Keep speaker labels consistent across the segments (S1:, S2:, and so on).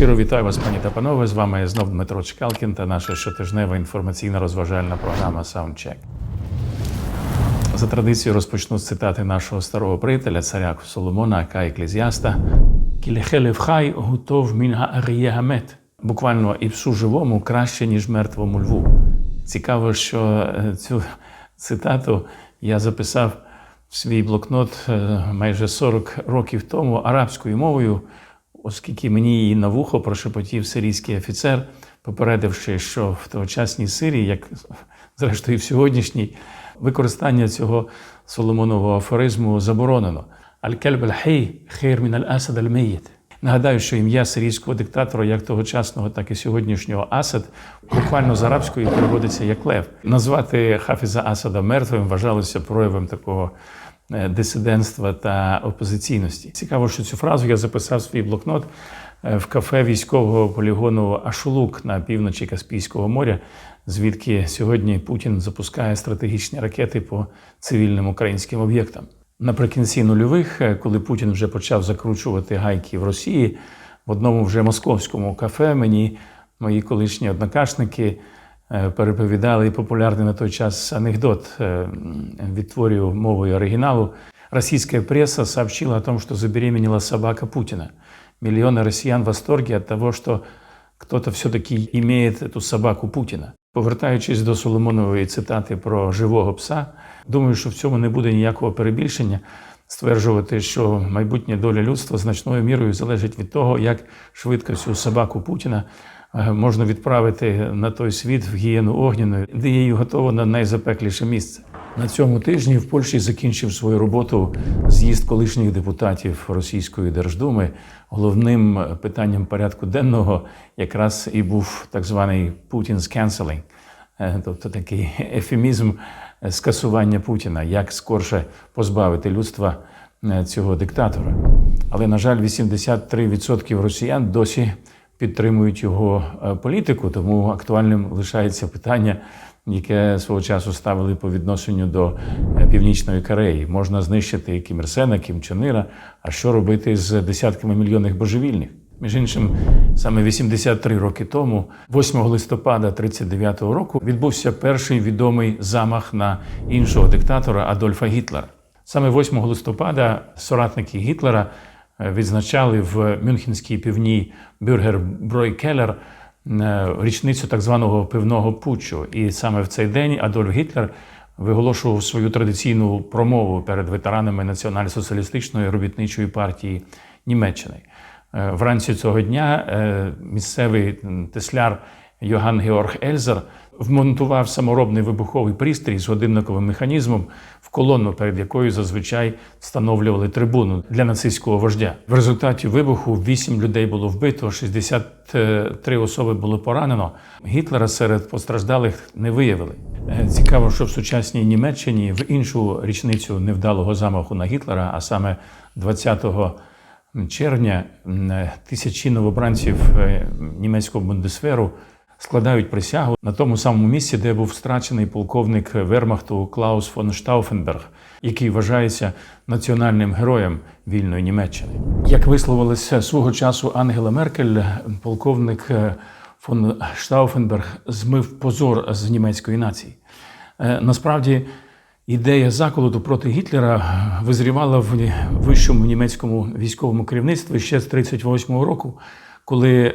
S1: Щиро вітаю вас, пані та панове. З вами знов Дмитро Чкалкін та наша щотижнева інформаційно-розважальна програма Soundcheck. За традицією розпочну з цитати нашого старого приятеля, царя Соломона, Ака Еклезіаста Кілехелев хай гутов мінга арієгамет. Буквально і псу живому краще, ніж мертвому льву. Цікаво, що е, цю цитату я записав в свій блокнот е, майже 40 років тому арабською мовою, оскільки мені її на вухо прошепотів сирійський офіцер, попередивши, що в тогочасній Сирії, як зрештою в сьогоднішній, використання цього соломонового афоризму заборонено. Аль-кельб аль-хей хейр мін аль-асад аль-меїт. Нагадаю, що ім'я сирійського диктатора, як тогочасного, так і сьогоднішнього Асад, буквально з арабської переводиться як лев. Назвати Хафіза Асада мертвим вважалося проявом такого дисидентства та опозиційності. Цікаво, що цю фразу я записав свій блокнот е, в кафе військового полігону Ашулук на півночі Каспійського моря, звідки сьогодні Путін запускає стратегічні ракети по цивільним українським об'єктам. Наприкінці нульових, е, коли Путін вже почав закручувати гайки в Росії, в одному вже московському кафе мені мої колишні однокашники е, переповідали популярний на той час анекдот, е, відтворюю мовою оригіналу. Российская пресса сообщила о том, что забеременела собака Путина. Миллионы россиян в восторге от того, что кто-то все-таки имеет эту собаку Путіна. Повертаючись до Соломонової цитати про живого пса, думаю, що в цьому не буде ніякого перебільшення стверджувати, що майбутнє доля людства значною мірою залежить від того, як швидко цю собаку Путіна е, можна відправити на той світ в гієну огняну, де її готово на найзапекліше місце. На цьому тижні в Польщі закінчив свою роботу з'їзд колишніх депутатів Російської Держдуми. Головним питанням порядку денного якраз і був так званий Путін's canceling, Е, тобто такий ефемізм скасування Путіна, як скорше позбавити людства е, цього диктатора. Але, на жаль, 83% росіян досі підтримують його е, політику, тому актуальним лишається питання, яке свого часу ставили по відношенню до е, Північної Кореї. Можна знищити Кім Ір Сена, Кім Чен Іра, а що робити з десятками мільйонних божевільних? Між іншим, саме 83 роки тому, 8 листопада 39-го року, відбувся перший відомий замах на іншого диктатора Адольфа Гітлера. Саме 8 листопада соратники Гітлера відзначали в Мюнхенській півній Бюргер Бройкелер е, річницю так званого пивного путчу. І саме в цей день Адольф Гітлер виголошував свою традиційну промову перед ветеранами Національно-соціалістичної робітничої партії Німеччини. Е, Вранці цього дня е, місцевий тесляр Йоган Георг Ельзер вмонтував саморобний вибуховий пристрій з годинниковим механізмом в колону, перед якою зазвичай встановлювали трибуну для нацистського вождя. В результаті вибуху 8 людей було вбито, 63 особи було поранено. Гітлера серед постраждалих не виявили. Е, Цікаво, що в сучасній Німеччині в іншу річницю невдалого замаху на Гітлера, а саме 20 червня е, тисячі новобранців е, німецького бундесверу складають присягу на тому самому місці, де був страчений полковник Вермахту Клаус фон Штауфенберг, який вважається національним героєм вільної Німеччини. Як висловилася свого часу Ангела Меркель, полковник е, фон Штауфенберг змив позор з німецької нації. Е, Насправді ідея заколоту проти Гітлера визрівала в вищому німецькому військовому керівництві ще з 38-го року, коли е,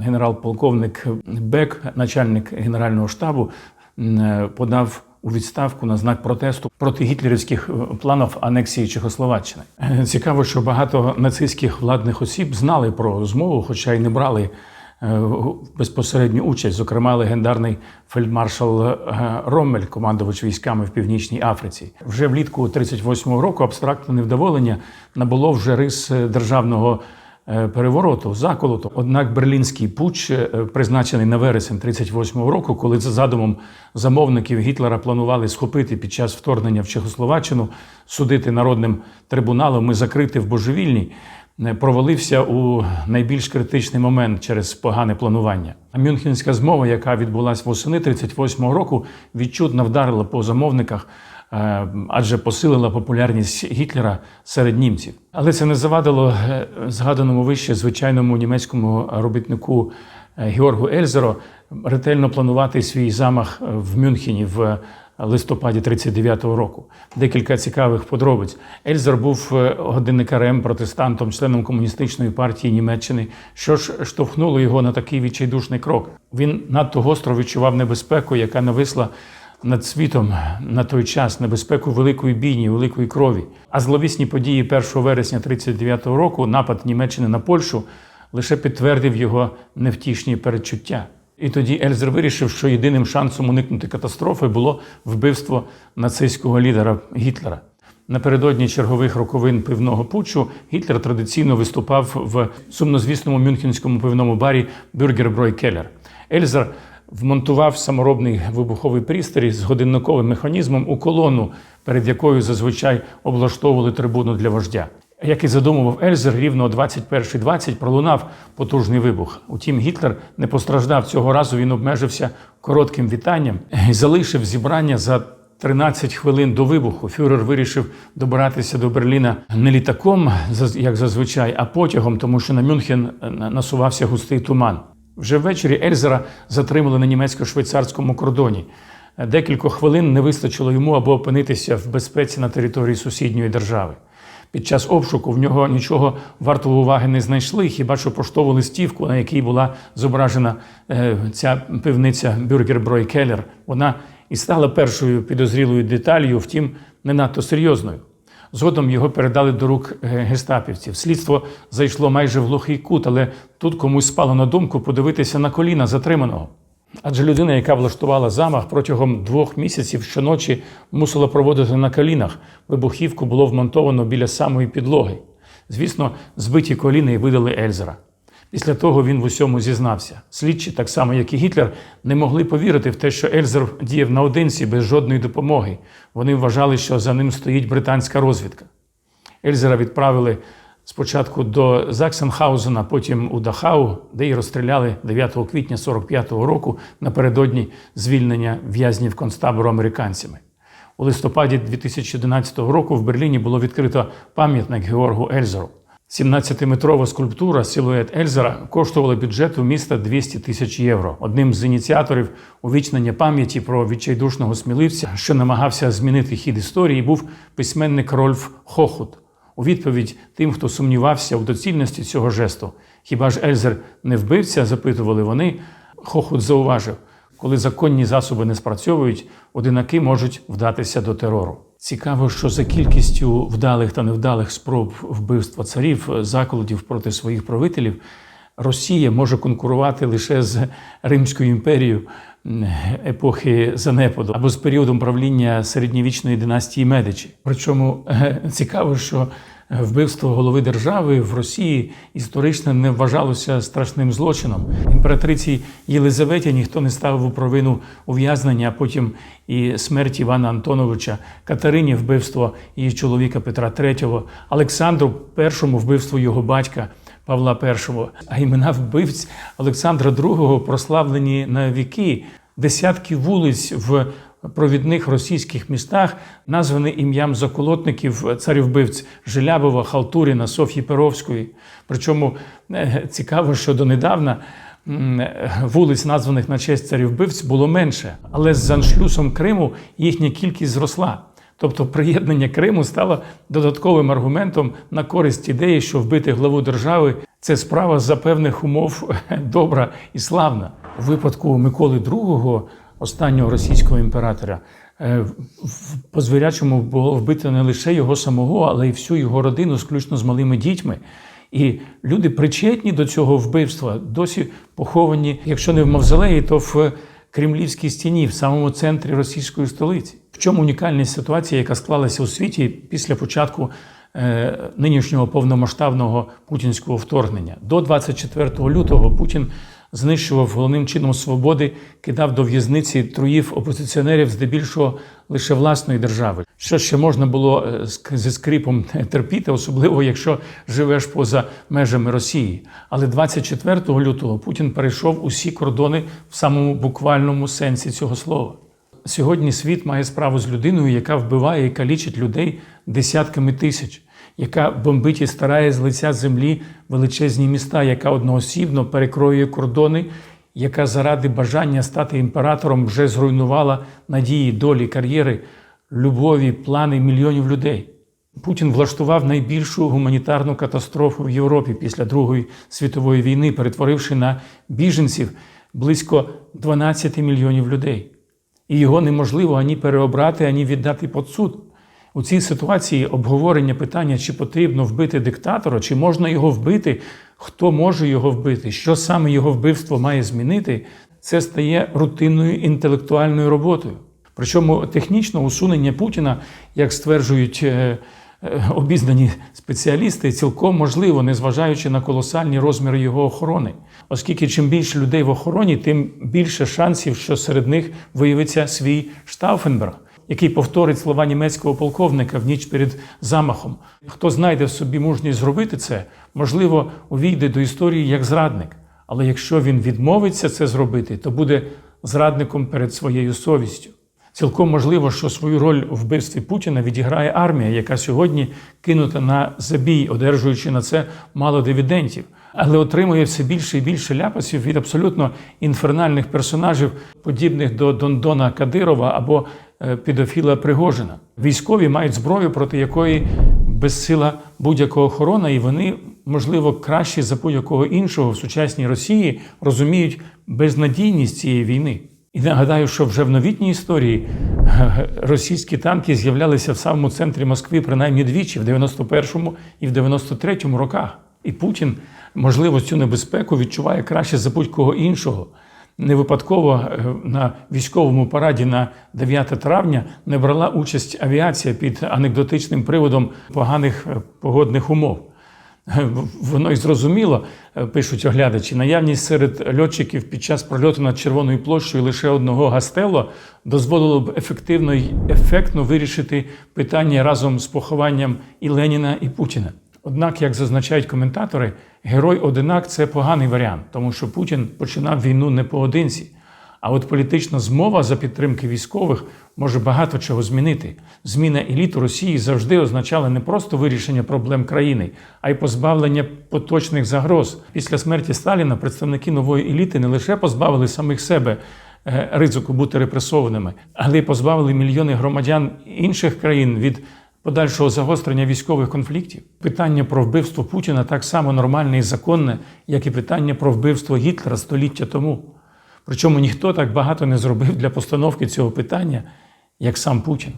S1: генерал-полковник Бек, начальник генерального штабу, е, подав у відставку на знак протесту проти гітлерівських е, планів анексії Чехословаччини. Цікаво, що багато нацистських владних осіб знали про змову, хоча й не брали безпосередню участь, зокрема легендарний фельдмаршал Роммель, командувач військами в Північній Африці. Вже влітку 38-го року абстрактне невдоволення набуло вже рис державного перевороту, заколоту. Однак берлінський путч, е, призначений на вересень 38-го року, коли за задумом замовників Гітлера планували схопити під час вторгнення в Чехословаччину, судити народним трибуналом і закрити в божевільні, не провалився у найбільш критичний момент через погане планування. Мюнхенська змова, яка відбулася восени 38-го року, відчутно вдарила по замовниках, е, адже посилила популярність Гітлера серед німців. Але це не завадило е, згаданому вище звичайному німецькому робітнику е, Георгу Ельзеро ретельно планувати свій замах в Мюнхені в листопаді 39-го року. Декілька цікавих подробиць. Ельзер був е, годинникарем, протестантом, членом комуністичної партії Німеччини, що ж штовхнуло його на такий відчайдушний крок. Він надто гостро відчував небезпеку, яка нависла над світом на той час, небезпеку великої бійні, великої крові. А зловісні події 1 вересня 39-го року, напад Німеччини на Польщу, лише підтвердив його невтішні передчуття. І тоді Ельзер вирішив, що єдиним шансом уникнути катастрофи було вбивство нацистського лідера Гітлера. Напередодні чергових роковин пивного путчу Гітлер традиційно виступав в сумнозвісному мюнхенському пивному барі Бюргерброй Келлер. Ельзер вмонтував саморобний вибуховий пристрій з годинниковим механізмом у колону, перед якою зазвичай облаштовували трибуну для вождя. Як і задумував Ельзер, рівно о 21.20 пролунав потужний вибух. Утім, Гітлер не постраждав цього разу. Він обмежився коротким вітанням і залишив зібрання за 13 хвилин до вибуху. Фюрер вирішив добиратися до Берліна не літаком, як зазвичай, а потягом, тому що на Мюнхен насувався густий туман. Вже ввечері Ельзера затримали на німецько-швейцарському кордоні. Декілька хвилин не вистачило йому, аби опинитися в безпеці на території сусідньої держави. Під час обшуку в нього нічого вартого уваги не знайшли, хіба що поштову листівку, на якій була зображена е, ця пивниця Бюргерброй Келлер. Вона і стала першою підозрілою деталью, втім, не надто серйозною. Згодом його передали до рук е, гестапівців. Слідство зайшло майже в глухий кут, але тут комусь спало на думку подивитися на коліна затриманого. Адже людина, яка влаштувала замах протягом двох місяців щоночі мусила проводити на колінах. Вибухівку було вмонтовано біля самої підлоги. Звісно, збиті коліна і видали Ельзера. Після того він в усьому зізнався. Слідчі, так само як і Гітлер, не могли повірити в те, що Ельзер діяв наодинці без жодної допомоги. Вони вважали, що за ним стоїть британська розвідка. Ельзера відправили спочатку до Заксенхаузена, потім у Дахау, де й розстріляли 9 квітня 45-го року напередодні звільнення в'язнів концтабору американцями. У листопаді 2011 року в Берліні було відкрито пам'ятник Георгу Ельзеру. 17-метрова скульптура Силует Ельзера коштувала бюджету міста 200 тисяч євро. Одним з ініціаторів увічнення пам'яті про відчайдушного сміливця, що намагався змінити хід історії, був письменник Рольф Хохут. У відповідь тим, хто сумнівався у доцільності цього жесту, хіба ж Ельзер не вбивця, запитували вони. Хохут зауважив, коли законні засоби не спрацьовують, одинаки можуть вдатися до терору. Цікаво, що за кількістю вдалих та невдалих спроб вбивства царів, заколотів проти своїх правителів, Росія може конкурувати лише з Римською імперією епохи занепаду або з періодом правління середньовічної династії Медичі. Причому цікаво, що вбивство голови держави в Росії історично не вважалося страшним злочином. Імператриці Єлизаветі ніхто не ставив у провину ув'язнення, а потім і смерть Івана Антоновича, Катерині вбивство її чоловіка Петра III, Олександру І вбивство його батька. Павла І, а імена вбивць Олександра II прославлені на віки. Десятки вулиць в провідних російських містах названі ім'ям заколотників царівбивць Желябова, Халтуріна, Софії Перовської. Причому цікаво, що донедавна вулиць, названих на честь царівбивць, було менше, але з аншлюсом Криму їхня кількість зросла. Тобто приєднання Криму стало додатковим аргументом на користь ідеї, що вбити главу держави це справа за певних умов добра і славна. У випадку Миколи II, останнього російського імператора, по звірячому було вбито не лише його самого, але й всю його родину, включно з малими дітьми. І люди причетні до цього вбивства, досі поховані, якщо не в мавзолеї, то в Кремлівській стіні, в самому центрі російської столиці. В чому унікальність ситуації, яка склалася у світі після початку е, нинішнього повномасштабного путінського вторгнення? До 24 лютого Путін знищував головним чином свободи, кидав до в'язниці труїв опозиціонерів здебільшого лише власної держави. Що ще можна було е, зі скрипом терпіти, особливо якщо живеш поза межами Росії. Але 24 лютого Путін перейшов усі кордони в самому буквальному сенсі цього слова. сьогодні світ має справу з людиною, яка вбиває і калічить людей десятками тисяч, яка бомбить і старає з лиця землі величезні міста, яка одноосібно перекроює кордони, яка заради бажання стати імператором вже зруйнувала надії, долі, кар'єри, любові, плани мільйонів людей. Путін влаштував найбільшу гуманітарну катастрофу в Європі після Другої світової війни, перетворивши на біженців близько 12 мільйонів людей. І його неможливо ані переобрати, ані віддати під суд. У цій ситуації обговорення питання, чи потрібно вбити диктатора, чи можна його вбити, хто може його вбити, що саме його вбивство має змінити, це стає рутинною інтелектуальною роботою. Причому технічно усунення Путіна, як стверджують е, е, обізнані спеціалісти, цілком можливо, незважаючи на колосальні розміри його охорони. Оскільки чим більше людей в охороні, тим більше шансів, що серед них виявиться свій Штауфенберг, який повторить слова німецького полковника в ніч перед замахом. Хто знайде в собі мужність зробити це, можливо, увійде до історії як зрадник. Але якщо він відмовиться це зробити, то буде зрадником перед своєю совістю. Цілком можливо, що свою роль у вбивстві Путіна відіграє армія, яка сьогодні кинута на забій, одержуючи на це мало дивідендів, але отримує все більше і більше ляпасів від абсолютно інфернальних персонажів, подібних до Дондона Кадирова або підофіла Пригожина. Військові мають зброю, проти якої безсила будь-яка охорона, і вони, можливо, краще за будь-якого іншого в сучасній Росії розуміють безнадійність цієї війни. І нагадаю, що вже в новітній історії російські танки з'являлися в самому центрі Москви принаймні двічі в 91-му і в 93-му роках. І Путін, можливо, цю небезпеку відчуває краще за будь-кого іншого. Не випадково е, на військовому параді на 9 травня не брала участь авіація під анекдотичним приводом поганих е, погодних умов. Воно й зрозуміло, е, пишуть оглядачі, наявність серед льотчиків під час прольоту над Червоною площею лише одного гастело дозволило б ефективно й ефектно вирішити питання разом з похованням і Леніна, і Путіна. Однак, як зазначають коментатори, герой одинак це поганий варіант, тому що Путін починав війну не поодинці. А от політична змова за підтримки військових може багато чого змінити. Зміна еліту Росії завжди означала не просто вирішення проблем країни, а й позбавлення поточних загроз. Після смерті Сталіна представники нової еліти не лише позбавили самих себе е, ризику бути репресованими, але й позбавили мільйони громадян інших країн від подальшого загострення військових конфліктів. Питання про вбивство Путіна так само нормальне і законне, як і питання про вбивство Гітлера століття тому. Причому ніхто так багато не зробив для постановки цього питання, як сам Путін.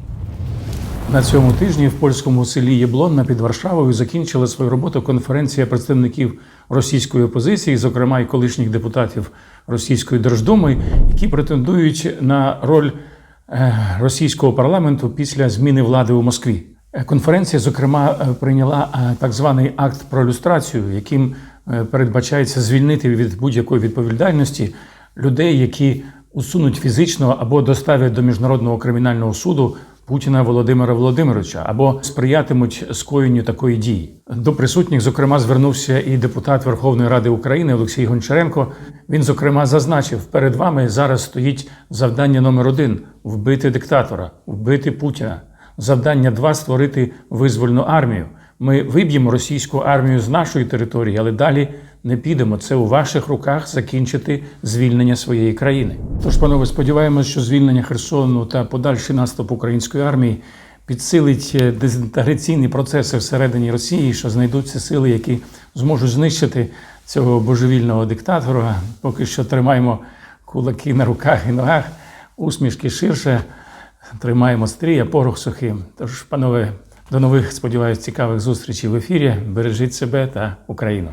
S1: На цьому тижні в польському селі Єблонна під Варшавою закінчила свою роботу конференція представників російської опозиції, зокрема і колишніх депутатів Російської Держдуми, які претендують на роль е, російського парламенту після зміни влади у Москві. Конференція, зокрема, е, прийняла е, так званий акт про люстрацію, яким е, передбачається звільнити від будь-якої відповідальності людей, які усунуть фізично або доставлять до міжнародного кримінального суду Путіна Володимира Володимировича або сприятимуть скоєнню такої дії. До присутніх, зокрема, звернувся і депутат Верховної Ради України Олексій Гончаренко. Він, зокрема, зазначив: перед вами зараз стоїть завдання номер один вбити диктатора, вбити Путіна. Завдання два створити визвольну армію. Ми виб'ємо російську армію з нашої території, але далі не підемо. Це у ваших руках закінчити звільнення своєї країни. Тож, панове, сподіваємось, що звільнення Херсону та подальший наступ української армії підсилить е, дезінтеграційні процеси всередині Росії, що знайдуться сили, які зможуть знищити цього божевільного диктатора. Поки що тримаємо кулаки на руках і ногах, усмішки ширше. Тримаємо стрій, а порох сухим. Тож, панове, до нових, сподіваюся, цікавих зустрічей в ефірі. Бережіть себе та Україну.